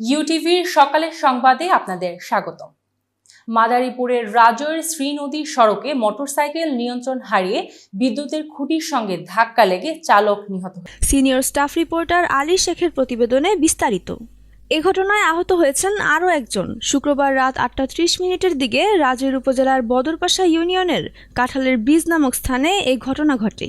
ইউটিভির সকালের সংবাদে আপনাদের স্বাগত মাদারীপুরের রাজৈর শ্রী নদীর সড়কে মোটরসাইকেল নিয়ন্ত্রণ হারিয়ে বিদ্যুতের খুঁটির সঙ্গে ধাক্কা লেগে চালক নিহত সিনিয়র স্টাফ রিপোর্টার আলী শেখের প্রতিবেদনে বিস্তারিত। এ ঘটনায় আহত হয়েছেন আরও একজন। শুক্রবার রাত আটটা ত্রিশ মিনিটের দিকে রাজৈর উপজেলার বদরপাশা ইউনিয়নের কাঁঠালের বীজ নামক স্থানে এই ঘটনা ঘটে।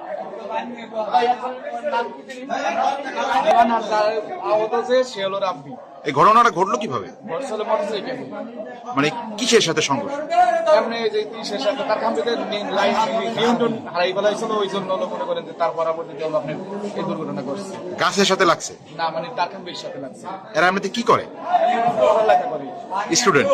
এই ঘটনাটা ঘটলো কীভাবে? মানে কিসের সাথে সংঘর্ষ? এমনি যে সাথে তার নিয়ন্ত্রণ হারাই ফেলা হয়েছিল ওই জন্য হলো মনে করেন যে তার পরবর্তীতে হলো আপনার এই দুর্ঘটনা ঘটছে গাছের সাথে লাগছে? না মানে তার কামড়ের সাথে লাগছে। এরা এমনিতে কি করে? স্টুডেন্ট